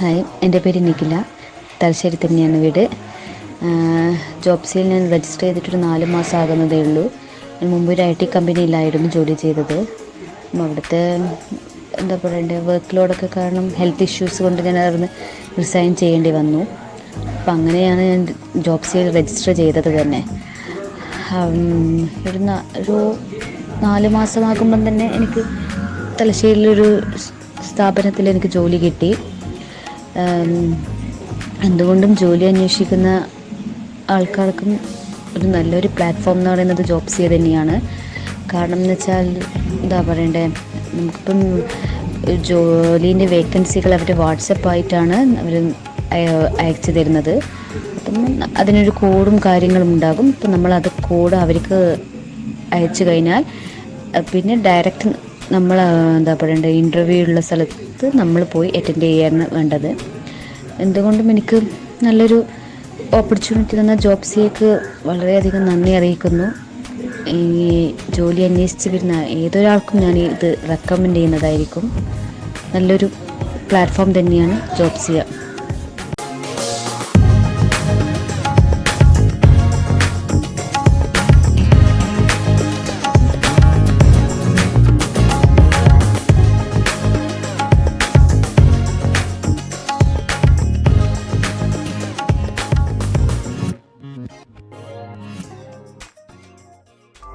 Hi എന്റെ പേര് നിഖില. തലശ്ശേരി തന്നെയാണ് വീട് ജോബ്സിയിൽ ഞാൻ രജിസ്റ്റർ ചെയ്തിട്ടൊരു നാല് മാസം ആകുന്നതേ ഉള്ളൂ. ഞാൻ മുമ്പ് ഒരു ഐ ടി കമ്പനിയിലായിരുന്നു ജോലി ചെയ്തത്. അവിടുത്തെ എന്താ പറയണ്ടേ വർക്ക് ലോഡൊക്കെ കാരണം ഹെൽത്ത് ഇഷ്യൂസ് കൊണ്ട് ഞാൻ അവിടുന്ന് റിസൈൻ ചെയ്യേണ്ടി വന്നു. അപ്പം അങ്ങനെയാണ് ഞാൻ ജോബ്സിയിൽ രജിസ്റ്റർ ചെയ്തത് തന്നെ. ഒരു ഒരു നാല് മാസമാകുമ്പം തന്നെ എനിക്ക് തലശ്ശേരിയിലൊരു സ്ഥാപനത്തിൽ എനിക്ക് ജോലി കിട്ടി. എന്തുകൊണ്ടും ജോലി അന്വേഷിക്കുന്ന ആൾക്കാർക്കും ഒരു നല്ലൊരു പ്ലാറ്റ്ഫോം എന്ന് പറയുന്നത് ജോബ്സിയ തന്നെയാണ്. കാരണം എന്ന് വെച്ചാൽ എന്താ പറയണ്ടേ നമുക്കിപ്പം ജോലീന്റെ വേക്കൻസികൾ അവർ വാട്സപ്പായിട്ടാണ് അവർ അയച്ചു തരുന്നത്. അപ്പം അതിനൊരു കോഡും കാര്യങ്ങളും ഉണ്ടാകും. അപ്പം നമ്മൾ അത് കോഡ് അവർക്ക് അയച്ചു കഴിഞ്ഞാൽ പിന്നെ ഡയറക്റ്റ് നമ്മൾ എന്താ പറയണ്ടത് ഇന്റർവ്യൂ ഉള്ള സ്ഥലത്ത് നമ്മൾ പോയി അറ്റൻഡ് ചെയ്യാണ് വേണ്ടത്. എന്തുകൊണ്ടും എനിക്ക് നല്ലൊരു ഓപ്പർച്യൂണിറ്റി തന്ന ജോബ്സിയേക്ക് വളരെയധികം നന്ദി അറിയിക്കുന്നു. ഈ ജോലി അന്വേഷിച്ച് വരുന്ന ഏതൊരാൾക്കും ഞാൻ ഇത് റെക്കമെൻഡ് ചെയ്യുന്നതായിരിക്കും. നല്ലൊരു പ്ലാറ്റ്ഫോം തന്നെയാണ് Jobsia